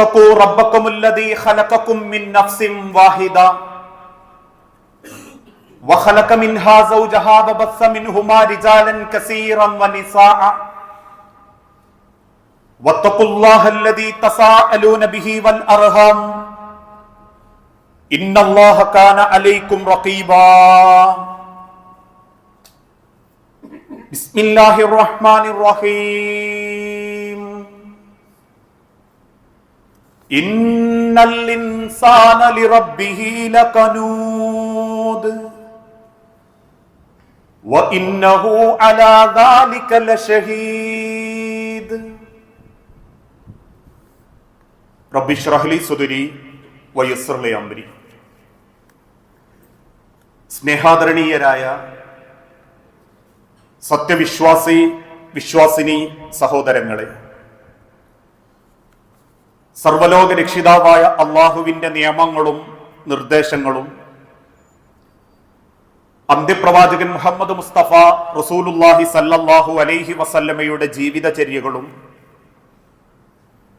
اتقوا ربكم الذي خلقكم من نفس واحدة وخلق منها زوجها وبث منهما رجالا كثيرا ونساء. واتقوا الله الذي تساءلون به والأرham إن الله كان عليكم رقيبا. بسم الله الرحمن الرحيم. സ്നേഹാദരണീയരായ സത്യവിശ്വാസി വിശ്വാസിനി സഹോദരങ്ങളെ സർവലോക രക്ഷിതാവായ അള്ളാഹുവിന്റെ നിയമങ്ങളും നിർദ്ദേശങ്ങളും. അന്ത്യപ്രവാചകൻ മുഹമ്മദ് മുസ്തഫ റസൂലുല്ലാഹി സല്ലല്ലാഹു അലൈഹി വസല്ലമയുടെ ജീവിതചര്യകളും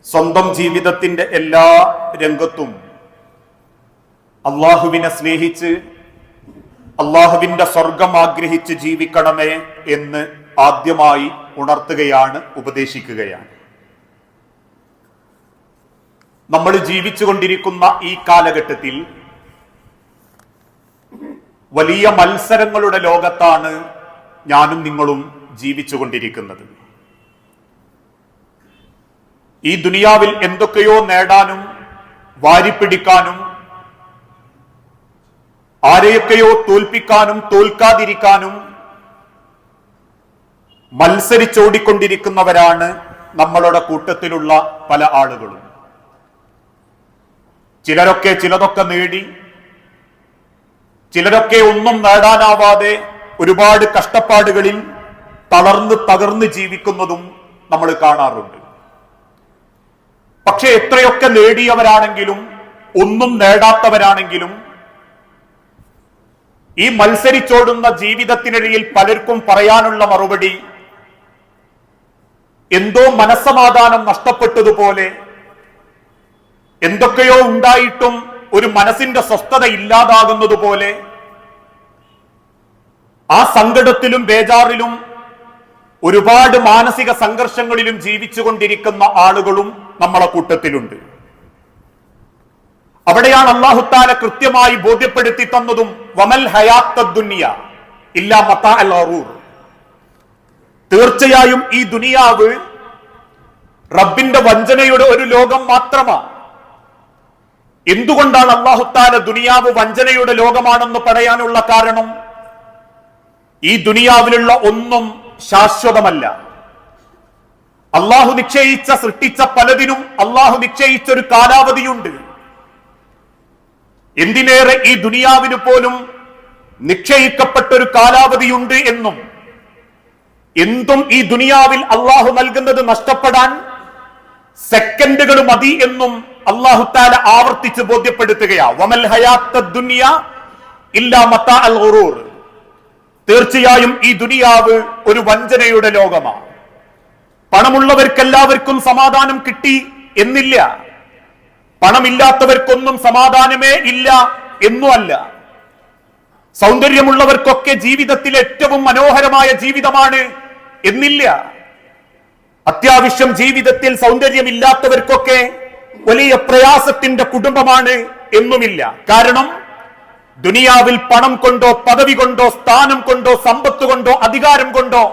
സ്വന്തം ജീവിതത്തിന്റെ എല്ലാ രംഗത്തും അള്ളാഹുവിനെ സ്നേഹിച്ച് അള്ളാഹുവിന്റെ സ്വർഗം ആഗ്രഹിച്ച് ജീവിക്കണമേ എന്ന് ആദ്യമായി ഉണർത്തുകയാണ് ഉപദേശിക്കുകയാണ്. നമ്മൾ ജീവിച്ചുകൊണ്ടിരിക്കുന്ന ഈ കാലഘട്ടത്തിൽ വലിയ മത്സരങ്ങളുടെ ലോകത്താണ് ഞാനും നിങ്ങളും ജീവിച്ചുകൊണ്ടിരിക്കുന്നത്. ഈ ദുനിയാവിൽ എന്തൊക്കെയോ നേടാനും വാരിപ്പിടിക്കാനും ആരെയൊക്കെയോ തോൽപ്പിക്കാനും തോൽക്കാതിരിക്കാനും മത്സരിച്ചോടിക്കൊണ്ടിരിക്കുന്നവരാണ് നമ്മളുടെ കൂട്ടത്തിലുള്ള പല ആളുകളും. ചിലരൊക്കെ ചിലതൊക്കെ നേടി ചിലരൊക്കെ ഒന്നും നേടാനാവാതെ ഒരുപാട് കഷ്ടപ്പാടുകളിൽ തളർന്ന് തകർന്ന് ജീവിക്കുന്നതും നമ്മൾ കാണാറുണ്ട്. പക്ഷെ എത്രയൊക്കെ നേടിയവരാണെങ്കിലും ഒന്നും നേടാത്തവരാണെങ്കിലും ഈ മത്സരിച്ചോടുന്ന ജീവിതത്തിനിടയിൽ പലർക്കും പറയാനുള്ള മറുപടി എന്തോ മനസ്സമാധാനം നഷ്ടപ്പെട്ടതുപോലെ എന്തൊക്കെയോ ഉണ്ടായിട്ടും ഒരു മനസ്സിന്റെ സ്വസ്ഥത ഇല്ലാതാകുന്നത് പോലെ ആ സങ്കടത്തിലും ബേജാറിലും ഒരുപാട് മാനസിക സംഘർഷങ്ങളിലും ജീവിച്ചുകൊണ്ടിരിക്കുന്ന ആളുകളും നമ്മളെ കൂട്ടത്തിലുണ്ട്. അവിടെയാണ് അള്ളാഹുത്താല കൃത്യമായി ബോധ്യപ്പെടുത്തി തന്നതും വമൽ ഹയാത്ത ദുനിയ ഇല്ല മത്ത അറൂർ തീർച്ചയായും ഈ ദുനിയാവ് റബ്ബിന്റെ വഞ്ചനയുടെ ഒരു ലോകം മാത്രമാണ്. എന്തുകൊണ്ടാണ് അള്ളാഹുത്താല ദുനിയാവ് വഞ്ചനയുടെ ലോകമാണെന്ന് പറയാനുള്ള കാരണം? ഈ ദുനിയാവിലുള്ള ഒന്നും ശാശ്വതമല്ല. അള്ളാഹു നിശ്ചയിച്ച സൃഷ്ടിച്ച പലതിനും അള്ളാഹു നിശ്ചയിച്ച ഒരു കാലാവധിയുണ്ട്. എന്തിനേറെ ഈ ദുനിയാവിന് പോലും നിശ്ചയിക്കപ്പെട്ട ഒരു കാലാവധിയുണ്ട് എന്നും എന്തും ഈ ദുനിയാവിൽ അള്ളാഹു നൽകുന്നത് നഷ്ടപ്പെടാൻ സെക്കൻഡുകൾ മതി എന്നും അള്ളാഹുത്താല ആവർത്തിച്ച് ബോധ്യപ്പെടുത്തുകയാ. വമൽ ഇല്ലാ തീർച്ചയായും ഈ ദുനിയാവ് ഒരു വഞ്ചനയുടെ ലോകമാണ് പണമുള്ളവർക്കെല്ലാവർക്കും സമാധാനം കിട്ടി എന്നില്ല. പണമില്ലാത്തവർക്കൊന്നും സമാധാനമേ ഇല്ല എന്നുമല്ല സൗന്ദര്യമുള്ളവർക്കൊക്കെ ജീവിതത്തിൽ ഏറ്റവും മനോഹരമായ ജീവിതമാണ് എന്നില്ല. അത്യാവശ്യം ജീവിതത്തിൽ സൗന്ദര്യമില്ലാത്തവർക്കൊക്കെ വലിയ പ്രയാസത്തിന്റെ കുടുംബമാണ് എന്നുമില്ല. കാരണം ദുനിയാവിൽ പണം കൊണ്ടോ പദവി കൊണ്ടോ സ്ഥാനം കൊണ്ടോ സമ്പത്ത് കൊണ്ടോ അധികാരം കൊണ്ടോ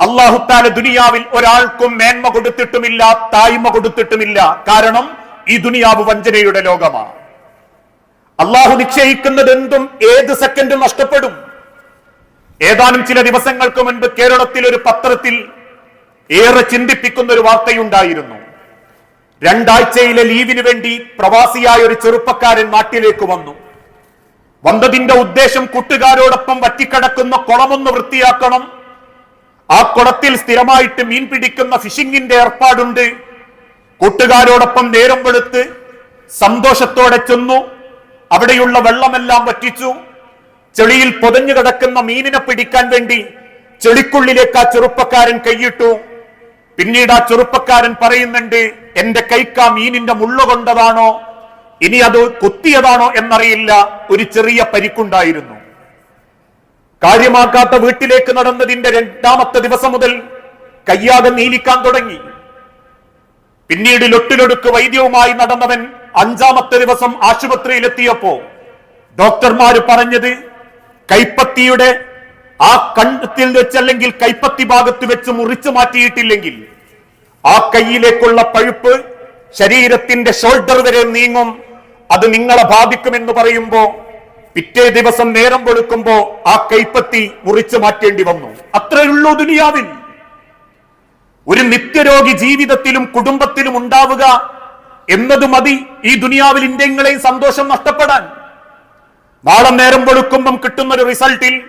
അള്ളാഹുത്താല ദുനിയാവിൽ ഒരാൾക്കും മേന്മ കൊടുത്തിട്ടുമില്ല തായ്മ കൊടുത്തിട്ടുമില്ല. കാരണം ഈ ദുനിയാവ് വഞ്ചനയുടെ ലോകമാണ്. അള്ളാഹു നിശ്ചയിക്കുന്നത് എന്തും ഏത് സെക്കൻഡും നഷ്ടപ്പെടും. ഏതാനും ചില ദിവസങ്ങൾക്ക് മുൻപ് കേരളത്തിൽ ഒരു പത്രത്തിൽ ഏറെ ചിന്തിപ്പിക്കുന്ന ഒരു വാർത്തയുണ്ടായിരുന്നു. രണ്ടാഴ്ചയിലെ ലീവിന് വേണ്ടി പ്രവാസിയായ ഒരു ചെറുപ്പക്കാരൻ നാട്ടിലേക്ക് വന്നു. വന്നതിന്റെ ഉദ്ദേശം കൂട്ടുകാരോടൊപ്പം വറ്റിക്കടക്കുന്ന കുളമൊന്ന് വൃത്തിയാക്കണം. ആ കുളത്തിൽ സ്ഥിരമായിട്ട് മീൻ പിടിക്കുന്ന ഫിഷിംഗിന്റെ ഏർപ്പാടുണ്ട്. കൂട്ടുകാരോടൊപ്പം നേരം വെളുത്ത് സന്തോഷത്തോടെ ചെന്നു. അവിടെയുള്ള വെള്ളമെല്ലാം വറ്റിച്ചു. ചെളിയിൽ പൊതഞ്ഞു കിടക്കുന്ന മീനിനെ പിടിക്കാൻ വേണ്ടി ചെളിക്കുള്ളിലേക്ക് ആ ചെറുപ്പക്കാരൻ കൈയിട്ടു. പിന്നീട് ആ ചെറുപ്പക്കാരൻ പറയുന്നുണ്ട് എന്റെ കൈക്കാ മീനിന്റെ മുള്ള കൊണ്ടതാണോ? ഇനി അത് കുത്തിയതാണോ എന്നറിയില്ല. ഒരു ചെറിയ പരിക്കുണ്ടായിരുന്നു. കാര്യമാക്കാത്ത വീട്ടിലേക്ക് നടന്നതിന്റെ രണ്ടാമത്തെ ദിവസം മുതൽ കയ്യാകെ നീലിക്കാൻ തുടങ്ങി. പിന്നീട് ലൊട്ടിലൊടുക്ക് വൈദ്യവുമായി നടന്നവൻ അഞ്ചാമത്തെ ദിവസം ആശുപത്രിയിലെത്തിയപ്പോ ഡോക്ടർമാര് പറഞ്ഞത് കൈപ്പത്തിയുടെ ആ കണ്ടത്തിൽ വെച്ച് അല്ലെങ്കിൽ കൈപ്പത്തി ഭാഗത്ത് വെച്ച് മുറിച്ചു മാറ്റിയിട്ടില്ലെങ്കിൽ ആ കൈയിലേക്കുള്ള പഴുപ്പ് ശരീരത്തിന്റെ ഷോൾഡർ വരെ നീങ്ങും. അത് നിങ്ങളെ ബാധിക്കുമെന്ന് പറയുമ്പോ പിറ്റേ ദിവസം നേരം കൊടുക്കുമ്പോ ആ കൈപ്പത്തി മുറിച്ചു മാറ്റേണ്ടി വന്നു. അത്രയുള്ളൂ ദുനിയാവിൽ. ഒരു നിത്യരോഗി ജീവിതത്തിലും കുടുംബത്തിലും ഉണ്ടാവുക എന്നത് മതി ഈ ദുനിയാവിൽ ഇന്ത്യങ്ങളെയും സന്തോഷം നഷ്ടപ്പെടാൻ. നാളെ നേരം കൊടുക്കുമ്പം കിട്ടുന്ന ഒരു റിസൾട്ടിൽ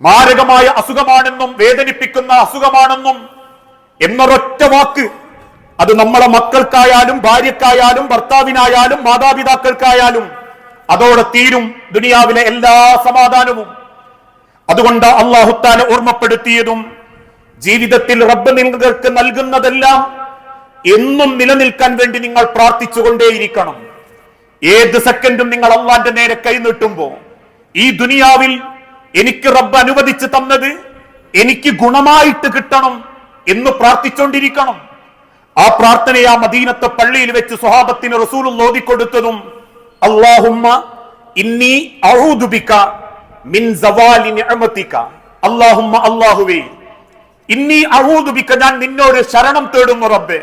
മാരകമായ അസുഖമാണെന്നും വേദനിപ്പിക്കുന്ന അസുഖമാണെന്നും എന്നൊരൊറ്റ വാക്ക് അത് നമ്മളെ മക്കൾക്കായാലും ഭാര്യക്കായാലും ഭർത്താവിനായാലും മാതാപിതാക്കൾക്കായാലും അതോടെ തീരും ദുനിയാവിലെ എല്ലാ സമാധാനവും. അതുകൊണ്ട് അള്ളാഹുത്താല ഓർമ്മപ്പെടുത്തിയതും ജീവിതത്തിൽ റബ്ബ് നിങ്ങൾക്ക് നൽകുന്നതെല്ലാം എന്നും നിലനിൽക്കാൻ വേണ്ടി നിങ്ങൾ പ്രാർത്ഥിച്ചുകൊണ്ടേയിരിക്കണം. ഏത് സെക്കൻഡും നിങ്ങൾ അള്ളാന്റെ നേരെ കൈനീട്ടുമ്പോ ഈ ദുനിയാവിൽ എനിക്ക് റബ്ബ് അനുവദിച്ചു തന്നത് എനിക്ക് ഗുണമായിട്ട് കിട്ടണം എന്ന് പ്രാർത്ഥിച്ചുകൊണ്ടിരിക്കണം ആ പ്രാർത്ഥനയെ ആ മദീനത്തെ പള്ളിയിൽ വെച്ച് സ്വഹാബത്തിന് റസൂൽ കൊടുത്തതും അള്ളാഹുമ്മ ഇന്നി അഹൂദുബിക്ക മിൻ സവാലി നിഅമതിക. അല്ലാഹുമ്മ അല്ലാഹുവേ ഇന്നി അഹൂദുബിക്ക ഞാൻ നിന്നോട് ശരണം തേടുന്നു റബ്ബേ.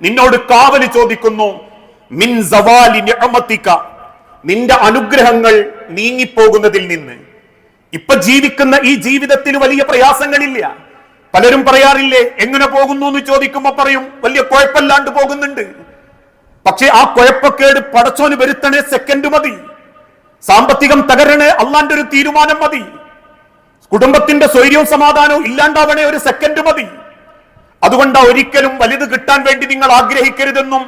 നിന്നോട് കാവൽ ചോദിക്കുന്നു മിൻ സവാലി നിഅമതിക. നിന്റെ അനുഗ്രഹങ്ങൾ നീങ്ങിപ്പോകുന്നതിൽ നിന്ന്. ഇപ്പൊ ജീവിക്കുന്ന ഈ ജീവിതത്തിൽ വലിയ പ്രയാസങ്ങളില്ല. പലരും പറയാറില്ലേ എങ്ങനെ പോകുന്നു? എന്ന് ചോദിക്കുമ്പോ പറയും വലിയ കുഴപ്പമില്ലാണ്ട് പോകുന്നുണ്ട്. പക്ഷെ ആ കുഴപ്പക്കേട് പടച്ചോന് വരുത്തണേ സെക്കൻഡ് മതി. സാമ്പത്തികം തകരണേ അള്ളാന്റെ ഒരു തീരുമാനം മതി. കുടുംബത്തിന്റെ സ്വൈര്യവും സമാധാനവും ഇല്ലാണ്ടാവണേ ഒരു സെക്കൻഡ് മതി. അതുകൊണ്ട് ഒരിക്കലും വലുത് കിട്ടാൻ വേണ്ടി നിങ്ങൾ ആഗ്രഹിക്കരുതെന്നും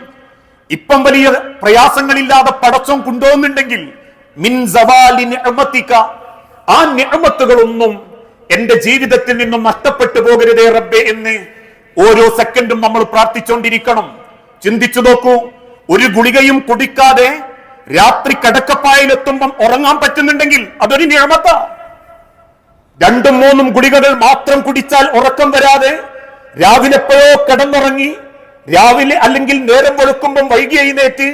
ഇപ്പം വലിയ പ്രയാസങ്ങളില്ലാതെ പടച്ചോൻ കൊണ്ടുപോകുന്നുണ്ടെങ്കിൽ മിൻ ആ ഞാമത്തുകളൊന്നും എന്റെ ജീവിതത്തിൽ നിന്നും നഷ്ടപ്പെട്ടു പോകരുതേ റബ്ബെ എന്ന് ഓരോ സെക്കൻഡും നമ്മൾ പ്രാർത്ഥിച്ചുകൊണ്ടിരിക്കണം ചിന്തിച്ചു നോക്കൂ ഒരു ഗുളികയും കുടിക്കാതെ രാത്രി കടക്കപ്പായിലെത്തുമ്പം ഉറങ്ങാൻ പറ്റുന്നുണ്ടെങ്കിൽ അതൊരു ഞാമത്ത. രണ്ടും മൂന്നും ഗുളികകൾ മാത്രം കുടിച്ചാൽ ഉറക്കം വരാതെ രാവിലെ എപ്പോഴോ കിടന്നുറങ്ങി രാവിലെ അല്ലെങ്കിൽ നേരം വെളുക്കുമ്പം വൈകി എഴുന്നേറ്റ്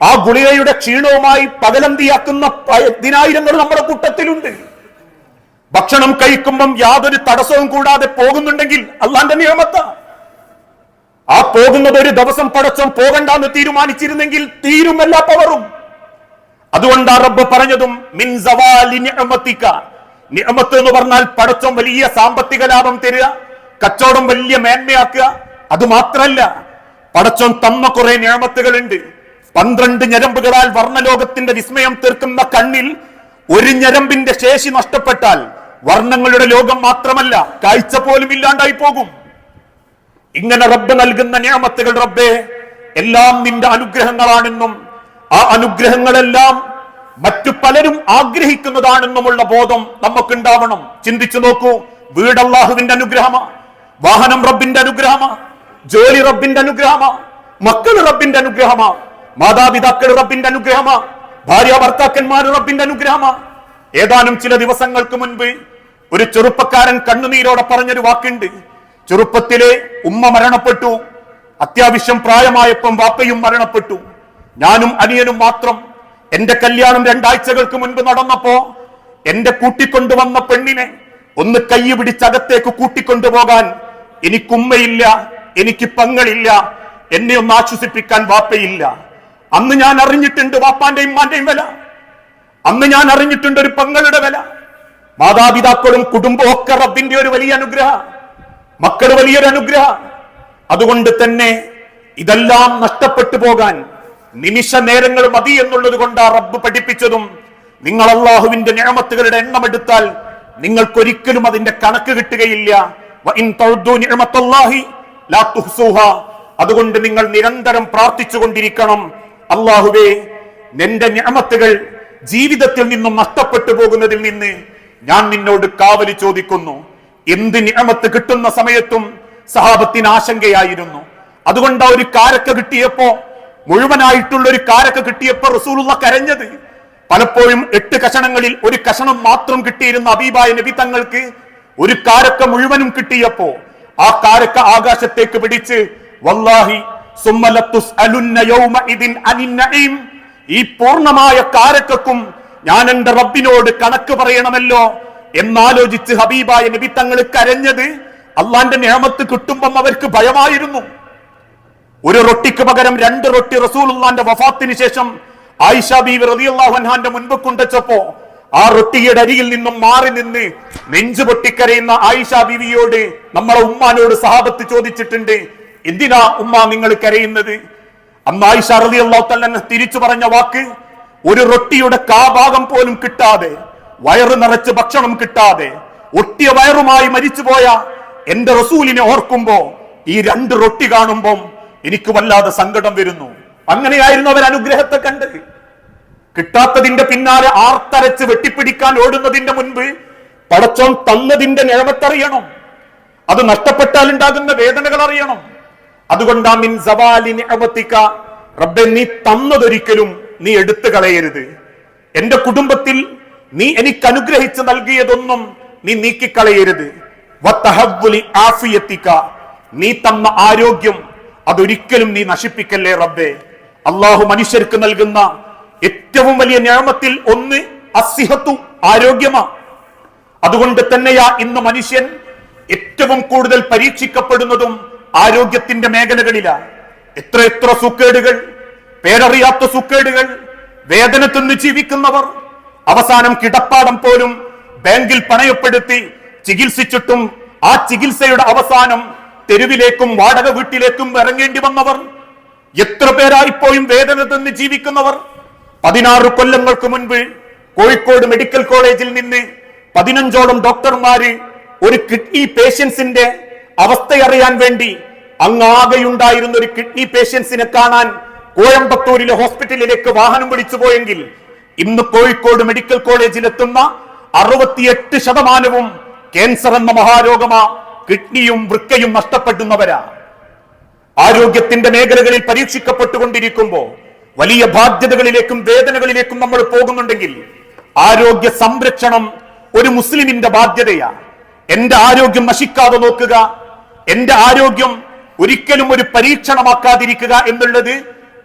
ആ ഗുളികയുടെ ക്ഷീണവുമായി പകലന്തിയാക്കുന്ന പതിനായിരങ്ങൾ നമ്മുടെ കൂട്ടത്തിലുണ്ട്. ഭക്ഷണം കഴിക്കുമ്പം യാതൊരു തടസ്സവും കൂടാതെ പോകുന്നുണ്ടെങ്കിൽ അള്ളാന്റെ നിയമത്ത. ആ പോകുന്നത് ഒരു ദിവസം പടച്ചം പോകണ്ടെന്ന് തീരുമാനിച്ചിരുന്നെങ്കിൽ തീരുമല്ല പവറും. അതുകൊണ്ട് റബ്ബ് പറഞ്ഞതും മിൻ നിഅമത്ത് എന്ന് പറഞ്ഞാൽ പടച്ചം വലിയ സാമ്പത്തിക ലാഭം തരിക കച്ചവടം വലിയ മേന്മയാക്കുക. അത് മാത്രല്ല പടച്ചോൻ തന്ന കുറെ നിയമത്തുകളുണ്ട് പന്ത്രണ്ട് ഞരമ്പുകളാൽ വർണലോകത്തിന്റെ വിസ്മയം തീർക്കുന്ന കണ്ണിൽ ഒരു ഞരമ്പിന്റെ ശേഷി നഷ്ടപ്പെട്ടാൽ വർണങ്ങളുടെ ലോകം മാത്രമല്ല കാഴ്ച പോലും ഇല്ലാണ്ടായി പോകും. ഇങ്ങനെ റബ്ബ് നൽകുന്ന ഞാമത്തുകൾ റബ്ബേ എല്ലാം നിന്റെ അനുഗ്രഹങ്ങളാണെന്നും ആ അനുഗ്രഹങ്ങളെല്ലാം മറ്റു പലരും ആഗ്രഹിക്കുന്നതാണെന്നുമുള്ള ബോധം നമുക്കുണ്ടാവണം. ചിന്തിച്ചു നോക്കൂ വീട് അള്ളാഹുവിന്റെ അനുഗ്രഹമാ വാഹനം റബ്ബിന്റെ അനുഗ്രഹമാ ജോലി റബ്ബിന്റെ അനുഗ്രഹമാ മക്കൾ റബ്ബിന്റെ അനുഗ്രഹമാ മാതാപിതാക്കൾ റബ്ബിന്റെ അനുഗ്രഹമാ ഭാര്യ ഭർത്താക്കന്മാർ റബ്ബിന്റെ അനുഗ്രഹമാ. ഏതാനും ചില ദിവസങ്ങൾക്ക് മുൻപ് ഒരു ചെറുപ്പക്കാരൻ കണ്ണുനീരോടെ പറഞ്ഞൊരു വാക്കുണ്ട്. ചെറുപ്പത്തിലെ ഉമ്മ മരണപ്പെട്ടു. അത്യാവശ്യം പ്രായമായപ്പം വാപ്പയും മരണപ്പെട്ടു. ഞാനും അനിയനും മാത്രം. എന്റെ കല്യാണം രണ്ടാഴ്ചകൾക്ക് മുൻപ് നടന്നപ്പോ എന്റെ കൂട്ടിക്കൊണ്ടുവന്ന പെണ്ണിനെ ഒന്ന് കൈ പിടിച്ചകത്തേക്ക് കൂട്ടിക്കൊണ്ടുപോകാൻ എനിക്കുമ്മയില്ല എനിക്ക് പങ്ങളില്ല എന്നെ ഒന്ന് ആശ്വസിപ്പിക്കാൻ വാപ്പയില്ല. അന്ന് ഞാൻ അറിഞ്ഞിട്ടുണ്ട് വാപ്പാന്റെയും മാന്റെയും വില. അന്ന് ഞാൻ അറിഞ്ഞിട്ടുണ്ട് ഒരു പങ്ങളുടെ വില. മാതാപിതാക്കളും കുടുംബവും ഒക്കെ റബ്ബിന്റെ ഒരു വലിയ അനുഗ്രഹ. മക്കൾ വലിയൊരു അനുഗ്രഹ. അതുകൊണ്ട് തന്നെ ഇതെല്ലാം നഷ്ടപ്പെട്ടു പോകാൻ നിമിഷ നേരങ്ങൾ മതി എന്നുള്ളത് കൊണ്ട് ആ റബ്ബ് പഠിപ്പിച്ചതും നിങ്ങൾ അള്ളാഹുവിന്റെ ഞാമത്തുകളുടെ എണ്ണം എടുത്താൽ നിങ്ങൾക്കൊരിക്കലും അതിന്റെ കണക്ക് കിട്ടുകയില്ല. അതുകൊണ്ട് നിങ്ങൾ നിരന്തരം പ്രാർത്ഥിച്ചു കൊണ്ടിരിക്കണം. അള്ളാഹുവേ നിന്റെ ഞാമത്തുകൾ ജീവിതത്തിൽ നിന്നും നഷ്ടപ്പെട്ടു പോകുന്നതിൽ നിന്ന് ഞാൻ നിന്നോട് കാവലി ചോദിക്കുന്നു. എന്ത് നിയമത്ത് കിട്ടുന്ന സമയത്തും സഹാബത്തിന് ആശങ്കയായിരുന്നു. അതുകൊണ്ട് ഒരു കാരക്ക കിട്ടിയപ്പോ മുഴുവനായിട്ടുള്ള ഒരു കാരക്ക കിട്ടിയപ്പോ റസൂലുള്ള കരഞ്ഞത്. പലപ്പോഴും എട്ട് കഷണങ്ങളിൽ ഒരു കഷണം മാത്രം കിട്ടിയിരുന്ന അബീബായ നബി തങ്ങൾക്ക് ഒരു കാരക്ക മുഴുവനും കിട്ടിയപ്പോ ആ കാരക്ക ആകാശത്തേക്ക് പിടിച്ച് വല്ലാഹി സുമ്മ അലുന്ന യൗമഇദിൻ അനിൻ നഈം. ഈ പൂർണമായ കാരക്കും ഞാൻ എന്റെ റബ്ബിനോട് കണക്ക് പറയണമല്ലോ എന്നാലോചിച്ച് ഹബീബായ നബി തങ്ങൾ കരഞ്ഞത് അള്ളാന്റെ നിയമത്ത് കിട്ടുമ്പം അവർക്ക് ഭയമായിരുന്നു. ഒരു റൊട്ടിക്ക് പകരം രണ്ട് റൊട്ടി റസൂലുള്ളാന്റെ വഫാത്തിന് ശേഷം ആയിഷ ബീവി റളിയല്ലാഹു അൻഹാന്റെ മുൻപ് കൊണ്ടുവച്ചപ്പോ ആ റൊട്ടിയുടെ അരിയിൽ നിന്നും മാറി നിന്ന് നെഞ്ചു പൊട്ടിക്കരയുന്ന ആയിഷ ബീവിയോട് നമ്മളെ ഉമ്മാനോട് സഹാബത്ത് ചോദിച്ചിട്ടുണ്ട് എന്തിനാ ഉമ്മ നിങ്ങൾ കരയുന്നത്? അന്ന് ആയിഷ റളിയല്ലാഹു തന്നെ തിരിച്ചു പറഞ്ഞ വാക്ക് ഒരു റൊട്ടിയുടെ കാഭാഗം പോലും കിട്ടാതെ വയറ് നിറച്ച് ഭക്ഷണം കിട്ടാതെ ഒട്ടിയ വയറുമായി മരിച്ചുപോയ എന്റെ റസൂലിനെ ഓർക്കുമ്പോ ഈ രണ്ട് റൊട്ടി കാണുമ്പോൾ എനിക്ക് വല്ലാതെ സങ്കടം വരുന്നു. അങ്ങനെയായിരുന്നു അവർ അനുഗ്രഹത്തെ കണ്ട്. കിട്ടാത്തതിന്റെ പിന്നാലെ ആർത്തരച്ച് വെട്ടിപ്പിടിക്കാൻ ഓടുന്നതിന്റെ മുൻപ് പടച്ചോൻ തന്നതിന്റെ നിഴമത്തറിയണം അത് നഷ്ടപ്പെട്ടാൽ ഉണ്ടാകുന്ന വേദനകൾ അറിയണം. അതുകൊണ്ടാ മിൻ സവാലി റബ്ബെ നീ തന്നതൊരിക്കലും നീ എടുത്തു കളയരുത്. എന്റെ കുടുംബത്തിൽ നീ എനിക്ക് അനുഗ്രഹിച്ച് നൽകിയതൊന്നും നീ നീക്കിക്കളയരുത്. ആഫിയത്തിക്ക ആഫിയത്തിക. നീ തന്ന ആരോഗ്യം അതൊരിക്കലും നീ നശിപ്പിക്കല്ലേ റബ്ബേ. അള്ളാഹു മനുഷ്യർക്ക് നൽകുന്ന ഏറ്റവും വലിയ ഞാമത്തിൽ ഒന്ന് അസിഹത്തു ആരോഗ്യമാ. അതുകൊണ്ട് തന്നെയാ ഇന്ന് മനുഷ്യൻ ഏറ്റവും കൂടുതൽ പരീക്ഷിക്കപ്പെടുന്നതും ആരോഗ്യത്തിന്റെ മേഖലകളിലാ. എത്ര എത്ര സുക്കേടുകൾ പേരറിയാത്ത സുക്കേടുകൾ വേദന തിന്ന് ജീവിക്കുന്നവർ അവസാനം കിടപ്പാടം പോലും ബാങ്കിൽ പണയപ്പെടുത്തി ചികിത്സിച്ചിട്ടും ആ ചികിത്സയുടെ അവസാനം തെരുവിലേക്കും വാടക വീട്ടിലേക്കും ഇറങ്ങേണ്ടി വന്നവർ എത്ര പേരായിപ്പോയും വേദന തിന്ന് ജീവിക്കുന്നവർ. പതിനാറ് കൊല്ലങ്ങൾക്ക് മുൻപ് കോഴിക്കോട് മെഡിക്കൽ കോളേജിൽ നിന്ന് പതിനഞ്ചോളം ഡോക്ടർമാര് ഒരു കിഡ്നി പേഷ്യൻസിന്റെ അവസ്ഥയറിയാൻ വേണ്ടി അങ്ങാകെയുണ്ടായിരുന്ന ഒരു കിഡ്നി പേഷ്യൻസിനെ കാണാൻ കോയമ്പത്തൂരിലെ ഹോസ്പിറ്റലിലേക്ക് വാഹനം വിളിച്ചു പോയെങ്കിൽ ഇന്ന് കോഴിക്കോട് മെഡിക്കൽ കോളേജിൽ എത്തുന്ന അറുപത്തിയെട്ട് ശതമാനവും ക്യാൻസർ എന്ന മഹാരോഗമാ കിഡ്നിയും വൃക്കയും നഷ്ടപ്പെടുന്നവരാ. ആരോഗ്യത്തിന്റെ മേഖലകളിൽ പരീക്ഷിക്കപ്പെട്ടുകൊണ്ടിരിക്കുമ്പോൾ വലിയ ബാധ്യതകളിലേക്കും വേദനകളിലേക്കും നമ്മൾ പോകുന്നുണ്ടെങ്കിൽ ആരോഗ്യ സംരക്ഷണം ഒരു മുസ്ലിമിന്റെ ബാധ്യതയാ. എന്റെ ആരോഗ്യം നശിക്കാതെ നോക്കുക എന്റെ ആരോഗ്യം ഒരിക്കലും ഒരു പരീക്ഷണമാക്കാതിരിക്കുക എന്നുള്ളത്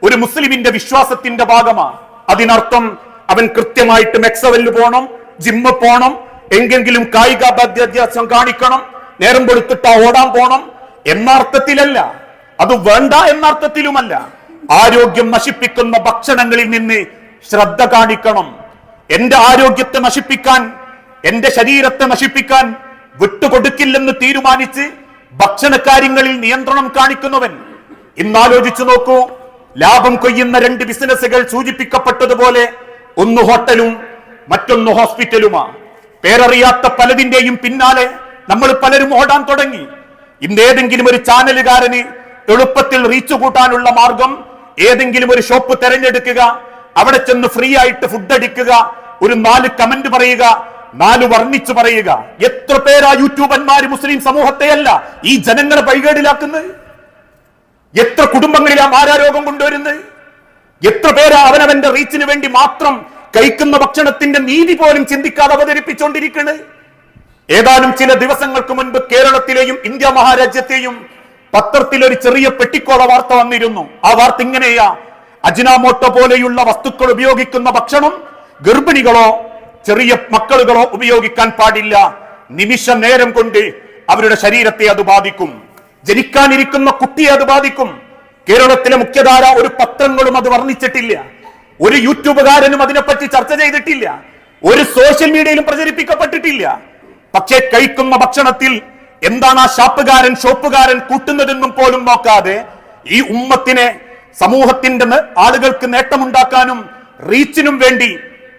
ഒരു മുസ്ലിമിന്റെ വിശ്വാസത്തിന്റെ ഭാഗമാണ്. അതിനർത്ഥം അവൻ കൃത്യമായിട്ട് മെക്സവെല്ല് പോണം ജിമ്മ് പോണം എങ്കെങ്കിലും കായിക അഭ്യാസം കാണിക്കണം നേരം കൊടുത്തിട്ട് ഓടാൻ പോണം എന്നർത്ഥത്തിലല്ല. അത് വേണ്ട എന്ന അർത്ഥത്തിലുമല്ല ആരോഗ്യം നശിപ്പിക്കുന്ന ഭക്ഷണങ്ങളിൽ നിന്ന് ശ്രദ്ധ കാണിക്കണം. എന്റെ ആരോഗ്യത്തെ നശിപ്പിക്കാൻ എന്റെ ശരീരത്തെ നശിപ്പിക്കാൻ വിട്ടുകൊടുക്കില്ലെന്ന് തീരുമാനിച്ച് ഭക്ഷണ കാര്യങ്ങളിൽ നിയന്ത്രണം കാണിക്കുന്നവൻ. ഇന്നാലോചിച്ചു നോക്കൂ ലാഭം കൊയ്യുന്ന രണ്ട് ബിസിനസ്സുകൾ സൂചിപ്പിക്കപ്പെട്ടതുപോലെ ഒന്ന് ഹോട്ടലും മറ്റൊന്ന് ഹോസ്പിറ്റലുമാണ് പേരറിയാത്ത പലതിന്റെയും പിന്നാലെ നമ്മൾ പലരും ഓടാൻ തുടങ്ങി. ഇന്ന് ഏതെങ്കിലും ഒരു ചാനലുകാരന് എളുപ്പത്തിൽ റീച്ച് കൂട്ടാനുള്ള മാർഗം ഏതെങ്കിലും ഒരു ഷോപ്പ് തെരഞ്ഞെടുക്കുക അവിടെ ചെന്ന് ഫ്രീ ആയിട്ട് ഫുഡ് അടിക്കുക ഒരു നാല് കമന്റ് പറയുക നാല് വർണിച്ചു പറയുക. എത്ര പേരാ യൂട്യൂബന്മാര് മുസ്ലിം സമൂഹത്തെയല്ല ഈ ജനങ്ങളെ വഴികേടിലാക്കുന്നത്? എത്ര കുടുംബങ്ങളിലാ മാരാരോഗം കൊണ്ടുവരുന്നത്? എത്ര പേരാ അവനവന്റെ റീച്ചിന് വേണ്ടി മാത്രം കഴിക്കുന്ന ഭക്ഷണത്തിന്റെ നീതി പോലും ചിന്തിക്കാതെ അവതരിപ്പിച്ചുകൊണ്ടിരിക്കുന്നത് ഏതാനും ചില ദിവസങ്ങൾക്ക് മുൻപ് കേരളത്തിലെയും ഇന്ത്യ മഹാരാജ്യത്തെയും പത്രത്തിൽ ഒരു ചെറിയ പെട്ടിക്കോള വാർത്ത വന്നിരുന്നു. ആ വാർത്ത ഇങ്ങനെയാ. അജിനാമോട്ടോ പോലെയുള്ള വസ്തുക്കൾ ഉപയോഗിക്കുന്ന ഭക്ഷണം ഗർഭിണികളോ ചെറിയ മക്കളുകളോ ഉപയോഗിക്കാൻ പാടില്ല. നിമിഷ നേരം കൊണ്ട് അവരുടെ ശരീരത്തെ അത് ബാധിക്കും. ജനിക്കാനിരിക്കുന്ന കുട്ടിയെ അത് ബാധിക്കും. കേരളത്തിലെ മുഖ്യധാര ഒരു പത്രങ്ങളും അത് വർണിച്ചിട്ടില്ല. ഒരു യൂട്യൂബുകാരനും അതിനെപ്പറ്റി ചർച്ച ചെയ്തിട്ടില്ല. ഒരു സോഷ്യൽ മീഡിയയിലും പ്രചരിപ്പിക്കപ്പെട്ടിട്ടില്ല. പക്ഷേ കഴിക്കുന്ന ഭക്ഷണത്തിൽ എന്താണ് ആ ഷാപ്പുകാരൻ ഷോപ്പുകാരൻ കൂട്ടുന്നതെന്നും പോലും നോക്കാതെ ഈ ഉമ്മത്തിനെ സമൂഹത്തിന്റെ ആളുകൾക്ക് നേട്ടമുണ്ടാക്കാനും റീച്ചിനും വേണ്ടി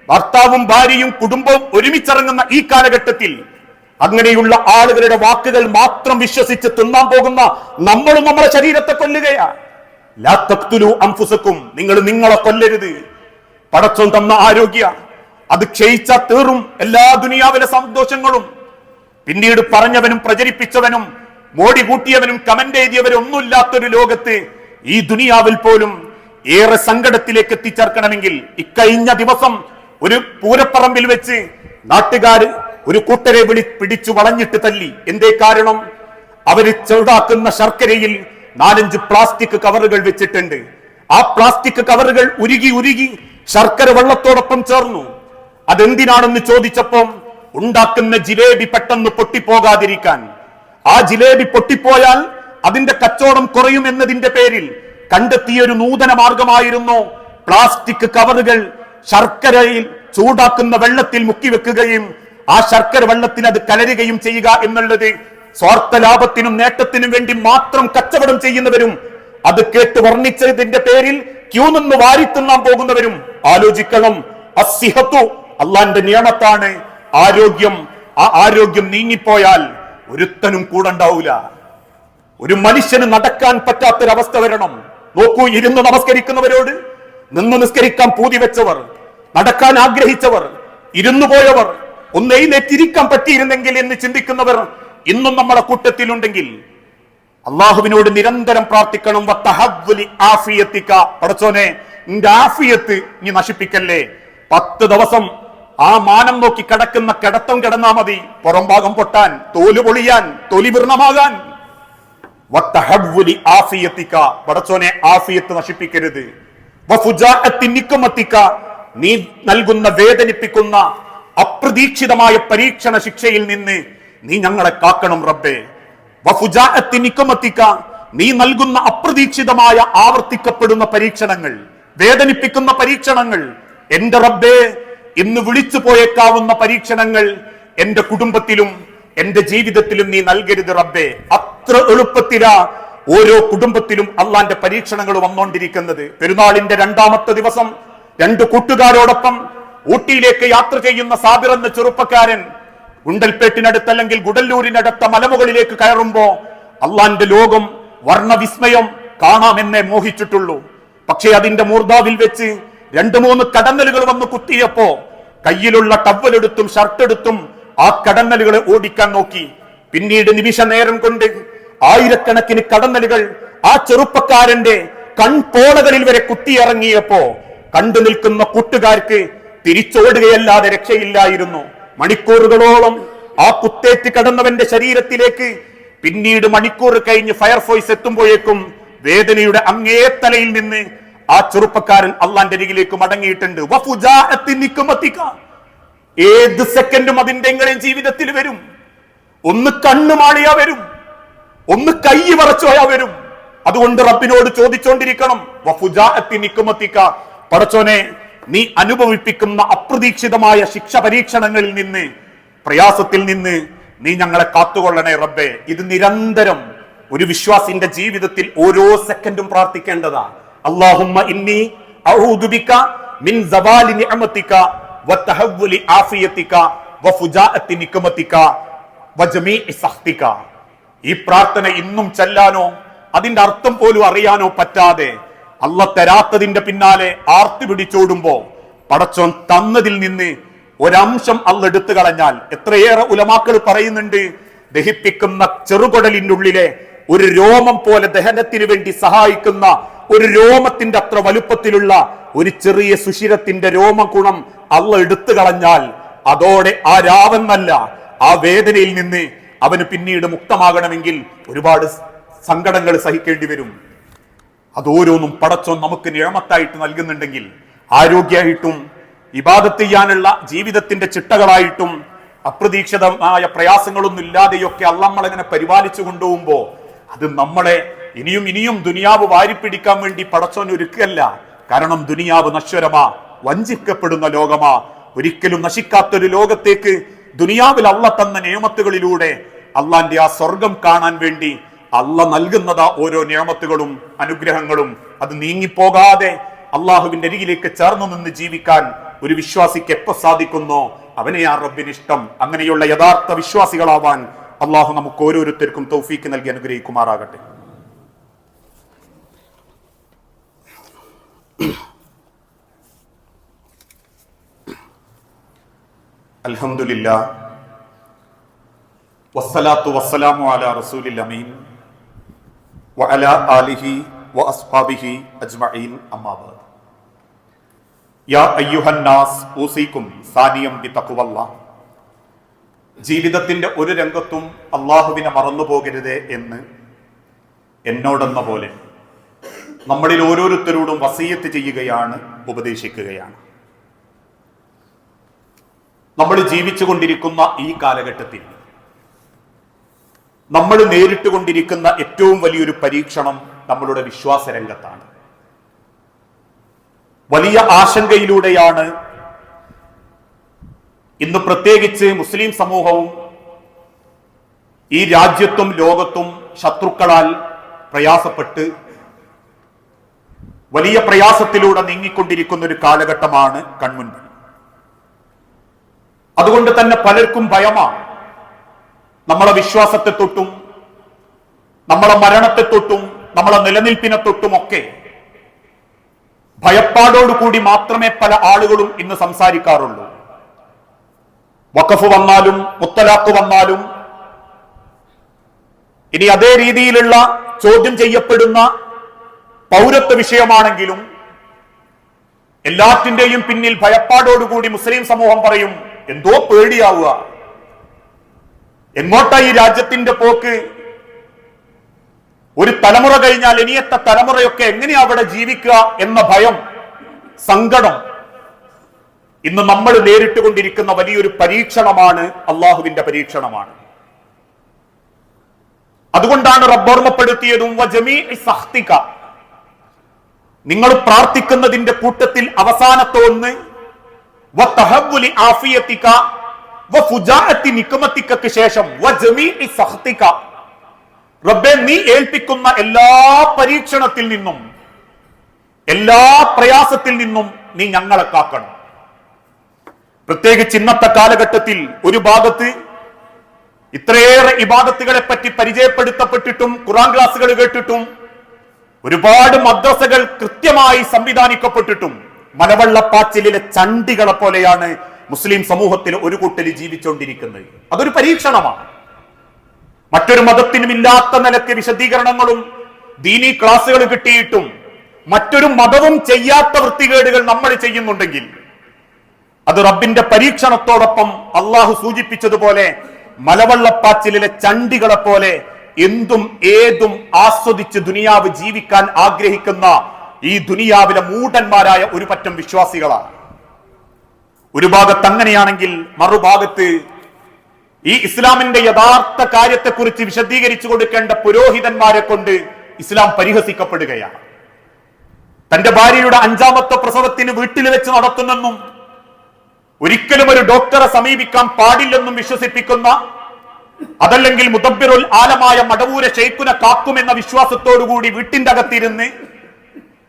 ഭർത്താവും ഭാര്യയും കുടുംബവും ഒരുമിച്ചിറങ്ങുന്ന ഈ കാലഘട്ടത്തിൽ അങ്ങനെയുള്ള ആളുകളുടെ വാക്കുകൾ മാത്രം വിശ്വസിച്ച് തിന്നാൻ പോകുന്ന നമ്മളും നമ്മുടെ ശരീരത്തെ കൊല്ലുകയാ. ലാ നിങ്ങൾ നിങ്ങളെ കൊല്ലരുത്. പടച്ചോൻ തന്ന ആരോഗ്യ അത് ക്ഷയിച്ച തീറും എല്ലാ ദുനിയാവിലെ സന്തോഷങ്ങളും. പിന്നീട് പറഞ്ഞവനും പ്രചരിപ്പിച്ചവനും മോടി കൂട്ടിയവനും കമന്റ് എഴുതിയവരും ഒന്നുമില്ലാത്തൊരു ലോകത്ത് ഈ ദുനിയാവിൽ പോലും ഏറെ സങ്കടത്തിലേക്ക് എത്തിച്ചേർക്കണമെങ്കിൽ ഇക്കഴിഞ്ഞ ദിവസം ഒരു പൂരപ്പറമ്പിൽ വെച്ച് നാട്ടുകാര് ഒരു കൂട്ടരെ വിളി പിടിച്ചു വളഞ്ഞിട്ട് തല്ലി. എന്തേ കാരണം? അവർ ചൂടാക്കുന്ന ശർക്കരയിൽ നാലഞ്ച് പ്ലാസ്റ്റിക് കവറുകൾ വെച്ചിട്ടുണ്ട്. ആ പ്ലാസ്റ്റിക് കവറുകൾ ഉരുകി ഉരുകി ശർക്കര വെള്ളത്തോടൊപ്പം ചേർന്നു. അതെന്തിനാണെന്ന് ചോദിച്ചപ്പം ഉണ്ടാക്കുന്ന ജിലേബി പെട്ടെന്ന് പൊട്ടിപ്പോകാതിരിക്കാൻ. ആ ജിലേബി പൊട്ടിപ്പോയാൽ അതിന്റെ കച്ചവടം കുറയും എന്നതിന്റെ പേരിൽ കണ്ടെത്തിയ ഒരു നൂതന മാർഗമായിരുന്നു പ്ലാസ്റ്റിക് കവറുകൾ ശർക്കരയിൽ ചൂടാക്കുന്ന വെള്ളത്തിൽ മുക്കി വെക്കുകയും ആ ശർക്കര വെള്ളത്തിന് അത് കലരുകയും ചെയ്യുക എന്നുള്ളത് സ്വാർത്ഥ ലാഭത്തിനും നേട്ടത്തിനും വേണ്ടി മാത്രം കച്ചവടം ചെയ്യുന്നവരും അത് കേട്ട് വർണിച്ചതിന്റെ പേരിൽ ക്യൂ നിന്ന് വാരിത്തിന്നാൻ പോകുന്നവരും ആലോചിക്കണം. അസിഹത്തു അള്ളാന്റെ നിയമത്താണ്. ആരോഗ്യം ആ ആരോഗ്യം നീങ്ങിപ്പോയാൽ ഒരുത്തനും കൂടെ ഉണ്ടാവൂല ഒരു മനുഷ്യന് നടക്കാൻ പറ്റാത്തൊരവസ്ഥ വരണം. നോക്കൂ ഇരുന്ന് നമസ്കരിക്കുന്നവരോട് നിന്ന് നിസ്കരിക്കാൻ പൂതി വെച്ചവർ നടക്കാൻ ആഗ്രഹിച്ചവർ ഇരുന്നു പോയവർ ഒന്ന് എഴുന്നേറ്റിരിക്കാൻ പറ്റിയിരുന്നെങ്കിൽ എന്ന് ചിന്തിക്കുന്നവർ ഇന്നും നമ്മുടെ കൂട്ടത്തിലുണ്ടെങ്കിൽ അള്ളാഹുവിനോട് നിരന്തരം പ്രാർത്ഥിക്കണം. പടച്ചോനെ നിന്റെ ആഫിയത്ത് നീ നശിപ്പിക്കല്ലേ? പത്ത് ദിവസം ആ മാനം നോക്കി കിടക്കുന്ന കിടത്തം കിടന്നാ മതി. പുറം ഭാഗം പൊട്ടാൻ തോൽ പൊളിയാൻ തൊലി വിർണമാകാൻ. പടച്ചോനെ ആഫിയത്ത് നശിപ്പിക്കരുത്. നീ നൽകുന്ന വേദനിപ്പിക്കുന്ന അപ്രതീക്ഷിതമായ പരീക്ഷണ ശിക്ഷയിൽ നിന്ന് നീ ഞങ്ങളെ കാക്കണം റബ്ബേ. വഫുജാഅത്തി നിക്കുമത്തിക്ക നീ നൽകുന്ന അപ്രതീക്ഷിതമായ ആവർത്തിക്കപ്പെടുന്ന പരീക്ഷണങ്ങൾ വേദനിപ്പിക്കുന്ന പരീക്ഷണങ്ങൾ എന്റെ റബ്ബേ ഇന്ന് വിളിച്ചു പോയേക്കാവുന്ന പരീക്ഷണങ്ങൾ എന്റെ കുടുംബത്തിലും എന്റെ ജീവിതത്തിലും നീ നൽകരുത് റബ്ബേ. അത്ര എളുപ്പത്തിലാ ഓരോ കുടുംബത്തിലും അള്ളാന്റെ പരീക്ഷണങ്ങൾ വന്നുകൊണ്ടിരിക്കുന്നത് പെരുന്നാളിന്റെ രണ്ടാമത്തെ ദിവസം രണ്ട് കൂട്ടുകാരോടൊപ്പം ഊട്ടിയിലേക്ക് യാത്ര ചെയ്യുന്ന സാബിർ എന്ന ചെറുപ്പക്കാരൻ ഗുണ്ടൽപേട്ടിനടുത്ത് അല്ലെങ്കിൽ ഗുഡല്ലൂരിനടുത്ത മലമുകളിലേക്ക് കയറുമ്പോ അള്ളാന്റെ ലോകം വർണവിസ്മയം കാണാമെന്നേ മോഹിച്ചിട്ടുള്ളൂ. പക്ഷേ അതിന്റെ മൂർധാവിൽ വെച്ച് രണ്ടു മൂന്ന് കടന്നലുകൾ വന്ന് കുത്തിയപ്പോ കയ്യിലുള്ള ടവലെടുത്തും ഷർട്ടെടുത്തും ആ കടന്നലുകളെ ഓടിക്കാൻ നോക്കി. പിന്നീട് നിമിഷ നേരം കൊണ്ട് ആയിരക്കണക്കിന് കടന്നലുകൾ ആ ചെറുപ്പക്കാരന്റെ കൺപോളകളിൽ വരെ കുത്തിയിറങ്ങിയപ്പോ കണ്ടു നിൽക്കുന്ന കൂട്ടുകാർക്ക് തിരിച്ചോടുകയല്ലാതെ രക്ഷയില്ലായിരുന്നു. മണിക്കൂറുകളോളം ആ കുത്തേറ്റ് കടന്നവന്റെ ശരീരത്തിലേക്ക് പിന്നീട് മണിക്കൂർ കഴിഞ്ഞ് ഫയർഫോഴ്സ് എത്തുമ്പോഴേക്കും വേദനയുടെ അങ്ങേത്തലയിൽ നിന്ന് ആ ചെറുപ്പക്കാരൻ അള്ളാന്റെ അരികിലേക്ക് മടങ്ങിയിട്ടുണ്ട്. ഏത് സെക്കൻഡും അതിന്റെ എങ്കിലും ജീവിതത്തിൽ വരും? ഒന്ന് കണ്ണു മാളിയാ വരും. ഒന്ന് കൈ വറച്ചോയാ വരും. അതുകൊണ്ട് റബ്ബിനോട് ചോദിച്ചോണ്ടിരിക്കണം. പടച്ചോനെ നീ അനുഭവിപ്പിക്കുന്ന അപ്രതീക്ഷിതമായ ശിക്ഷ പരീക്ഷണങ്ങളിൽ നിന്ന് പ്രയാസത്തിൽ നിന്ന് നീ ഞങ്ങളെ കാത്തുകൊള്ളണേ റബ്ബെ. ഇത് നിരന്തരം ഒരു വിശ്വാസിന്റെ ജീവിതത്തിൽ ഓരോ സെക്കൻഡും പ്രാർത്ഥിക്കേണ്ടതാ. അള്ളാഹുമ്മ ഇന്നി അഊദു ബിക മിൻ സവാലി നിഅമതിക വതഹവ്വുലി ആഫിയതിക വഫുജാഅത്തി നിക്മതിക വജമീഇ സഖ്തിക. ഈ പ്രാർത്ഥന ഇന്നും ചെല്ലാനോ അതിന്റെ അർത്ഥം പോലും അറിയാനോ പറ്റാതെ അല്ല തരാത്തതിന്റെ പിന്നാലെ ആർത്തി പിടിച്ചോടുമ്പോ പടച്ചോൻ തന്നതിൽ നിന്ന് ഒരംശം അള്ള എടുത്തു കളഞ്ഞാൽ എത്രയേറെ ഉലമാക്കൾ പറയുന്നുണ്ട് ദഹിപ്പിക്കുന്ന ചെറുകുടലിനുള്ളിലെ ഒരു രോമം പോലെ ദഹനത്തിന് വേണ്ടി സഹായിക്കുന്ന ഒരു രോമത്തിന്റെ അത്ര വലുപ്പത്തിലുള്ള ഒരു ചെറിയ സുഷിരത്തിന്റെ രോമഗുണം അള്ള എടുത്തു കളഞ്ഞാൽ അതോടെ ആ രാവെന്നല്ല ആ വേദനയിൽ നിന്ന് അവന് പിന്നീട് മുക്തമാകണമെങ്കിൽ ഒരുപാട് സങ്കടങ്ങൾ സഹിക്കേണ്ടി വരും. അതോരോന്നും പടച്ചോൻ നമുക്ക് നിഴമത്തായിട്ട് നൽകുന്നുണ്ടെങ്കിൽ ആരോഗ്യമായിട്ടും ഇബാദത്ത് ചെയ്യാനുള്ള ജീവിതത്തിന്റെ ചിട്ടകളായിട്ടും അപ്രതീക്ഷിതമായ പ്രയാസങ്ങളൊന്നും ഇല്ലാതെയൊക്കെ അള്ളമ്മളങ്ങനെ പരിപാലിച്ചു കൊണ്ടുപോകുമ്പോ അത് നമ്മളെ ഇനിയും ഇനിയും ദുനിയാവ് വാരിപ്പിടിക്കാൻ വേണ്ടി പടച്ചോൻ ഒരുക്കല്ല കാരണം ദുനിയാവ് നശ്വരമാ വഞ്ചിക്കപ്പെടുന്ന ലോകമാ. ഒരിക്കലും നശിക്കാത്തൊരു ലോകത്തേക്ക് ദുനിയാവിൽ അള്ള തന്ന നിയമത്തുകളിലൂടെ അള്ളാന്റെ ആ സ്വർഗം കാണാൻ വേണ്ടി അള്ള നൽകുന്നതാ ഓരോ നിയമത്തുകളും അനുഗ്രഹങ്ങളും. അത് നീങ്ങിപ്പോകാതെ അള്ളാഹുവിന്റെ അരികിലേക്ക് ചേർന്നു നിന്ന് ജീവിക്കാൻ ഒരു വിശ്വാസിക്ക് എപ്പോ സാധിക്കുന്നോ? അവനെ ആ ഇഷ്ടം അങ്ങനെയുള്ള യഥാർത്ഥ വിശ്വാസികളാവാൻ അള്ളാഹു നമുക്ക് ഓരോരുത്തർക്കും തൗഫീക്ക് നൽകി അനുഗ്രഹിക്കുമാറാകട്ടെ. അൽഹംദുലില്ലാ വസ്സലാത്തു വസ്സലാമു അല റസൂലിൽ അമീൻ. വഅലാ ആലിഹി വഅസ്ഹാബിഹി അജ്മഈൻ. അമ്മാബ് യാ അയ്യുഹന്നാസ് ഊസിക്കും സാനിയം ബി തഖ്വല്ല. ജീവിതത്തിന്റെ ഒരു രംഗത്തും അള്ളാഹുവിനെ മറന്നു പോകരുത് എന്ന് എന്നോടെന്ന പോലെ നമ്മളിൽ ഓരോരുത്തരോടും വസീയത്ത് ചെയ്യുകയാണ് ഉപദേശിക്കുകയാണ്. നമ്മൾ ജീവിച്ചു കൊണ്ടിരിക്കുന്ന ഈ കാലഘട്ടത്തിൽ നമ്മൾ നേരിട്ട് കൊണ്ടിരിക്കുന്ന ഏറ്റവും വലിയൊരു പരീക്ഷണം നമ്മളുടെ വിശ്വാസ രംഗത്താണ് വലിയ ആശങ്കയിലൂടെയാണ് ഇന്ന് പ്രത്യേകിച്ച് മുസ്ലിം സമൂഹവും ഈ രാജ്യത്തും ലോകത്തും ശത്രുക്കളാൽ പ്രയാസപ്പെട്ട് വലിയ പ്രയാസത്തിലൂടെ നീങ്ങിക്കൊണ്ടിരിക്കുന്ന ഒരു കാലഘട്ടമാണ് കൺമുൻപിൽ. അതുകൊണ്ട് തന്നെ പലർക്കും ഭയമാണ് നമ്മളെ വിശ്വാസത്തെ തൊട്ടും നമ്മളെ മരണത്തെ തൊട്ടും നമ്മളെ നിലനിൽപ്പിനെ തൊട്ടുമൊക്കെ ഭയപ്പാടോടുകൂടി മാത്രമേ പല ആളുകളും ഇന്ന് സംസാരിക്കാറുള്ളൂ. വഖഫ് വന്നാലും മുത്തലാഖ് വന്നാലും ഇനി അതേ രീതിയിലുള്ള ചോദ്യം ചെയ്യപ്പെടുന്ന പൗരത്വ വിഷയമാണെങ്കിലും എല്ലാറ്റിന്റെയും പിന്നിൽ ഭയപ്പാടോടുകൂടി മുസ്ലിം സമൂഹം പറയും എന്തോ പേടിയാവുക. എങ്ങോട്ടാ ഈ രാജ്യത്തിന്റെ പോക്ക്? ഒരു തലമുറ കഴിഞ്ഞാൽ ഇനിയത്തെ തലമുറയൊക്കെ എങ്ങനെയാ അവിടെ ജീവിക്കുക എന്ന ഭയം സങ്കടം ഇന്ന് നമ്മൾ നേരിട്ടുകൊണ്ടിരിക്കുന്ന വലിയൊരു പരീക്ഷണമാണ് അള്ളാഹുവിന്റെ പരീക്ഷണമാണ്. അതുകൊണ്ടാണ് റബ്ബോർമ്മപ്പെടുത്തിയതും നിങ്ങൾ പ്രാർത്ഥിക്കുന്നതിന്റെ കൂട്ടത്തിൽ അവസാനത്തെ ഒന്ന് നിക്മത്തിക്കക്ക് ശേഷം റബ്ബെ നീ ഏൽപ്പിക്കുന്ന എല്ലാ പരീക്ഷണത്തിൽ നിന്നും എല്ലാ പ്രയാസത്തിൽ നിന്നും നീ ഞങ്ങളെ കാക്കണം. പ്രത്യേകിച്ച് ഇന്നത്തെ കാലഘട്ടത്തിൽ ഒരു ഭാഗത്ത് ഇത്രയേറെ ഇബാദത്തുകളെ പറ്റി പരിചയപ്പെടുത്തപ്പെട്ടിട്ടും ഖുറാൻ ക്ലാസ്സുകൾ കേട്ടിട്ടും ഒരുപാട് മദ്രസകൾ കൃത്യമായി സംവിധാനിക്കപ്പെട്ടിട്ടും മലവെള്ളപ്പാച്ചിലെ ചണ്ടികളെ പോലെയാണ് മുസ്ലിം സമൂഹത്തിൽ ഒരു കൂട്ടൽ ജീവിച്ചുകൊണ്ടിരിക്കുന്നത് അതൊരു പരീക്ഷണമാണ്. മറ്റൊരു മതത്തിനും ഇല്ലാത്ത നിലയ്ക്ക് വിശദീകരണങ്ങളും ദീനി ക്ലാസ്സുകൾ കിട്ടിയിട്ടും മറ്റൊരു മതവും ചെയ്യാത്ത വൃത്തികേടുകൾ നമ്മൾ ചെയ്യുന്നുണ്ടെങ്കിൽ അത് റബ്ബിന്റെ പരീക്ഷണത്തോടൊപ്പം അള്ളാഹു സൂചിപ്പിച്ചതുപോലെ മലവെള്ളപ്പാച്ചിലെ ചണ്ടികളെ പോലെ എന്തും ഏതും ആസ്വദിച്ച് ദുനിയാവ് ജീവിക്കാൻ ആഗ്രഹിക്കുന്ന ഈ ദുനിയാവിലെ മൂടന്മാരായ ഒരു പറ്റം വിശ്വാസികളാണ്. ഒരു ഭാഗത്ത് അങ്ങനെയാണെങ്കിൽ മറുഭാഗത്ത് ഈ ഇസ്ലാമിന്റെ യഥാർത്ഥ കാര്യത്തെക്കുറിച്ച് വിശദീകരിച്ചു കൊടുക്കേണ്ട പുരോഹിതന്മാരെ കൊണ്ട് ഇസ്ലാം പരിഹസിക്കപ്പെടുകയാണ്. തന്റെ ഭാര്യയുടെ അഞ്ചാമത്തെ പ്രസവത്തിന് വീട്ടിൽ വെച്ച് നടത്തുന്നെന്നും ഒരിക്കലും ഒരു ഡോക്ടറെ സമീപിക്കാൻ പാടില്ലെന്നും വിശ്വസിപ്പിക്കുന്ന അതല്ലെങ്കിൽ മുതബിറുൽ ആലമായ മടവൂര ഷെയ്ഖുനെ കാക്കുമെന്ന വിശ്വാസത്തോടുകൂടി വീട്ടിന്റെ അകത്തിരുന്ന്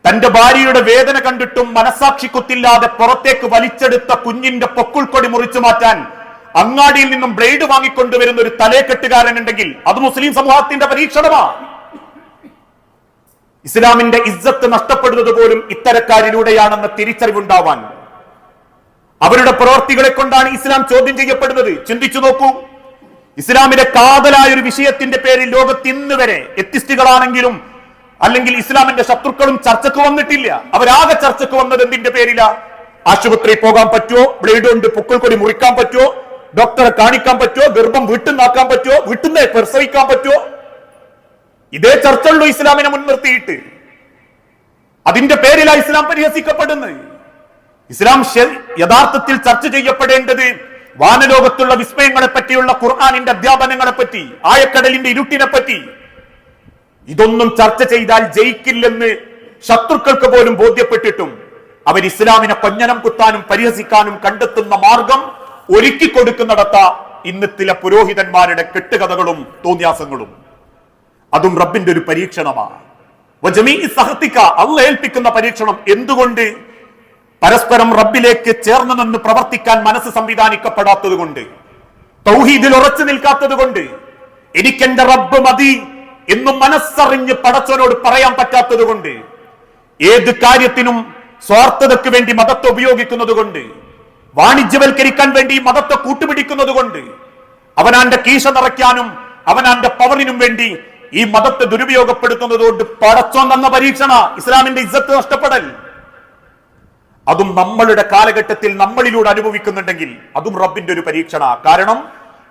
തന്റെ ഭാര്യയുടെ വേദന കണ്ടിട്ടും മനസാക്ഷി കുത്തില്ലാതെ പുറത്തേക്ക് വലിച്ചെടുത്ത കുഞ്ഞിന്റെ പൊക്കുൾക്കൊടി മുറിച്ചു മാറ്റാൻ അങ്ങാടിയിൽ നിന്നും ബ്ലേഡ് വാങ്ങിക്കൊണ്ടുവരുന്ന ഒരു തലേക്കെട്ടുകാരൻ ഉണ്ടെങ്കിൽ അത് മുസ്ലിം സമൂഹത്തിന്റെ പരീക്ഷണമാ. ഇസ്ലാമിന്റെ ഇജ്ജത്ത് നഷ്ടപ്പെടുന്നത് പോലും ഇത്തരക്കാരിലൂടെയാണെന്ന തിരിച്ചറിവുണ്ടാവാൻ. അവരുടെ പ്രവർത്തികളെ കൊണ്ടാണ് ഇസ്ലാം ചോദ്യം ചെയ്യപ്പെടുന്നത്. ചിന്തിച്ചു നോക്കൂ. ഇസ്ലാമിന്റെ കാതലായ ഒരു വിഷയത്തിന്റെ പേരിൽ ലോകത്ത് ഇന്ന് വരെ എത്തിസ്റ്റുകളാണെങ്കിലും അല്ലെങ്കിൽ ഇസ്ലാമിന്റെ ശത്രുക്കളും ചർച്ചക്ക് വന്നിട്ടില്ല. അവരാകെ ചർച്ചക്ക് വന്നത് എന്തിന്റെ പേരില? ആശുപത്രി പോകാൻ പറ്റുമോ? ബ്ലേഡ് കൊണ്ട് പൊക്കൽ കൊടി മുറിക്കാൻ പറ്റുമോ? ഡോക്ടറെ കാണിക്കാൻ പറ്റുമോ? ഗർഭം വീട്ടിൽ നിന്നാക്കാൻ പറ്റുമോ? വീട്ടിൽ നിന്ന് പ്രസവിക്കാൻ പറ്റുമോ? ഇതേ ചർച്ചയുള്ളൂ ഇസ്ലാമിനെ മുൻനിർത്തിയിട്ട്. അതിന്റെ പേരില ഇസ്ലാം പരിഹസിക്കപ്പെടുന്നത്. ഇസ്ലാം യഥാർത്ഥത്തിൽ ചർച്ച ചെയ്യപ്പെടേണ്ടത് വാനലോകത്തുള്ള വിസ്മയങ്ങളെ പറ്റിയുള്ള ഖുർആാനിന്റെ അധ്യാപനങ്ങളെ പറ്റി ആയക്കടലിന്റെ ഇരുട്ടിനെ പറ്റി ഇതൊന്നും ചർച്ച ചെയ്താൽ ജയിക്കില്ലെന്ന് ശത്രുക്കൾക്ക് പോലും ബോധ്യപ്പെട്ടിട്ടും അവർ ഇസ്ലാമിനെ കൊഞ്ഞനം കുത്താനും പരിഹസിക്കാനും കണ്ടെത്തുന്ന മാർഗം ഒരുക്കി കൊടുക്കുന്നിടത്ത ഇന്നത്തിലെ പുരോഹിതന്മാരുടെ കെട്ടുകഥകളും തോന്നിയാസങ്ങളും. അതും റബ്ബിന്റെ ഒരു പരീക്ഷണമാണ്. അള്ള ഏൽപ്പിക്കുന്ന പരീക്ഷണം എന്തുകൊണ്ട്? പരസ്പരം റബ്ബിലേക്ക് ചേർന്ന് നിന്ന് പ്രവർത്തിക്കാൻ മനസ്സ് സംവിധാനിക്കപ്പെടാത്തത് കൊണ്ട് തൗഹീദിൽ ഉറച്ചു നിൽക്കാത്തത് കൊണ്ട് എനിക്കെന്റെ റബ്ബ് മതി. എന്നും മനസ്സറിഞ്ഞ് പടച്ചവനോട് പറയാൻ പറ്റാത്തത് കൊണ്ട് ഏത് കാര്യത്തിനും സ്വാർത്ഥതയ്ക്ക് വേണ്ടി മതത്തെ ഉപയോഗിക്കുന്നത് കൊണ്ട് വാണിജ്യവൽക്കരിക്കാൻ വേണ്ടി മതത്തെ കൂട്ടുപിടിക്കുന്നത് കൊണ്ട് അവനാന്റെ കീശ നിറയ്ക്കാനും അവനാന്റെ പവറിനും വേണ്ടി ഈ മതത്തെ ദുരുപയോഗപ്പെടുത്തുന്നത് കൊണ്ട് പടച്ചോൻ തന്ന പരീക്ഷണ ഇസ്ലാമിന്റെ ഇജ്ജത്ത് നഷ്ടപ്പെടൽ. അതും നമ്മളുടെ കാലഘട്ടത്തിൽ നമ്മളിലൂടെ അനുഭവിക്കുന്നുണ്ടെങ്കിൽ അതും റബ്ബിന്റെ ഒരു പരീക്ഷണ കാരണം.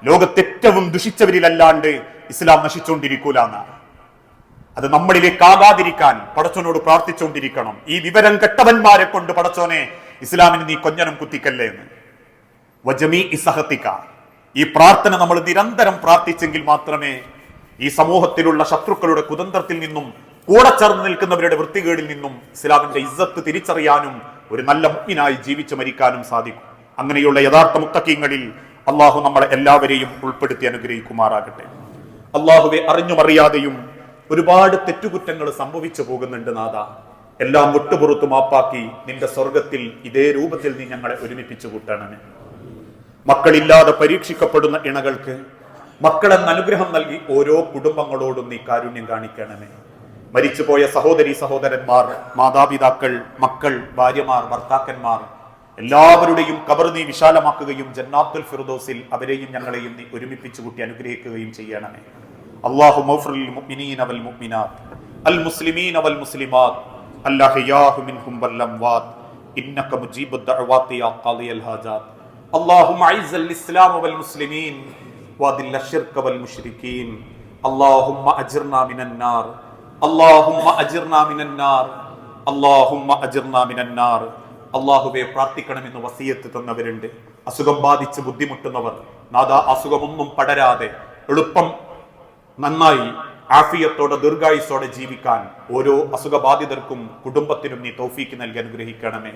ലോകത്തേറ്റവും ദുഷിച്ചവരിലല്ലാണ്ട് ഇസ്ലാം നശിച്ചുകൊണ്ടിരിക്കൂല എന്നാണ് അത് നമ്മളിലേക്ക് ആകാതിരിക്കാൻ പടച്ചോനോട് പ്രാർത്ഥിച്ചുകൊണ്ടിരിക്കണം ഈ വിവരം കെട്ടവന്മാരെ കൊണ്ട് പടച്ചോനെ ഇസ്ലാമിന് നീ കൊഞ്ഞനം കുത്തിക്കല്ലേ എന്ന്. വജമി ഇസഹത്തിക്ക ഈ പ്രാർത്ഥന നമ്മൾ നിരന്തരം പ്രാർത്ഥിച്ചെങ്കിൽ മാത്രമേ ഈ സമൂഹത്തിലുള്ള ശത്രുക്കളുടെ കുതന്ത്രത്തിൽ നിന്നും കൂടെ ചേർന്ന് നിൽക്കുന്നവരുടെ വൃത്തികേടിൽ നിന്നും ഇസ്ലാമിന്റെ ഇസ്സത്ത് തിരിച്ചറിയാനും ഒരു നല്ല മുഗ്മിനായി ജീവിച്ചു മരിക്കാനും സാധിക്കും. അങ്ങനെയുള്ള യഥാർത്ഥ മുത്തക്കീങ്ങളിൽ അള്ളാഹു നമ്മളെ എല്ലാവരെയും ഉൾപ്പെടുത്തി അനുഗ്രഹിക്കുമാറാകട്ടെ. അള്ളാഹുവെ അറിഞ്ഞുമറിയാതെയും ഒരുപാട് തെറ്റുകുറ്റങ്ങൾ സംഭവിച്ചു പോകുന്നുണ്ട് നാഥ. എല്ലാം വിട്ടുപുറത്തു മാപ്പാക്കി നിന്റെ സ്വർഗത്തിൽ ഇതേ രൂപത്തിൽ നീ ഞങ്ങളെ ഒരുമിപ്പിച്ചു കൂട്ടണമേ. മക്കളില്ലാതെ പരീക്ഷിക്കപ്പെടുന്ന ഇണകൾക്ക് മക്കളെന്ന് അനുഗ്രഹം നൽകി ഓരോ കുടുംബങ്ങളോടും നീ കാരുണ്യം കാണിക്കണമേ. മരിച്ചുപോയ സഹോദരി സഹോദരന്മാർ മാതാപിതാക്കൾ മക്കൾ ഭാര്യമാർ ഭർത്താക്കന്മാർ എല്ലാവരുടെയും കബർ നീ വിശാലമാക്കുകയും ജന്നാത്തുൽ ഫിർദോസിൽ അവരെയും ഞങ്ങളെയും നീ ഒരുമിപ്പിച്ചു കൂട്ടി അനുഗ്രഹിക്കുകയും ചെയ്യണമേ അള്ളാഹു മൗഫറിൽ മുഅ്മിനീന വൽ മുഅ്മിനാത്ത് അൽ മുസ്ലിമീന വൽ മുസ്ലിമാത്ത് അല്ലാഹിയാഹു മിൻഹും വൽ അംവാത്ത് إنك مجيب الدعوات يا قاضي الحاجات اللهم أعز الإسلام والمسلمين وأذل الشرك والمشركين اللهم أجرنا من النار اللهم أجرنا من النار اللهم أجرنا من النار അള്ളാഹുവെ പ്രാർത്ഥിക്കണമെന്ന് വസീയത്ത് തന്നവരുണ്ട്. അസുഖം ബാധിച്ച് ബുദ്ധിമുട്ടുന്നവർ നാദാ അസുഖമൊന്നും പടരാതെ എളുപ്പം നന്നായി ആഫിയത്തോടെ ദീർഘായുസോടെ ജീവിക്കാൻ ഓരോ അസുഖബാധിതർക്കും കുടുംബത്തിനും നീ തൗഫീക്ക് നൽകി അനുഗ്രഹിക്കണമേ.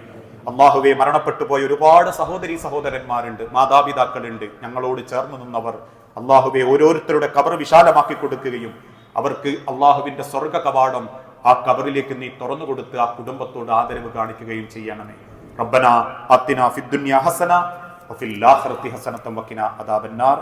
അള്ളാഹുവെ മരണപ്പെട്ടു പോയ ഒരുപാട് സഹോദരി സഹോദരന്മാരുണ്ട് മാതാപിതാക്കളുണ്ട്. ഞങ്ങളോട് ചേർന്ന് നിന്നവർ അള്ളാഹുവെ ഓരോരുത്തരുടെ കബർ വിശാലമാക്കി കൊടുക്കുകയും അവർക്ക് അള്ളാഹുവിന്റെ സ്വർഗ കവാടം ആ കബറിലേക്ക് നീ തുറന്നു കൊടുത്ത് ആ കുടുംബത്തോട് ആദരവ് കാണിക്കുകയും ചെയ്യണമേ. റബ്ബന അത്തിന ഫിദ്ദുന്യ ഹസന വഫിൽ ആഖിറതി ഹസനതൻ വഖിന അദാബന്നാർ.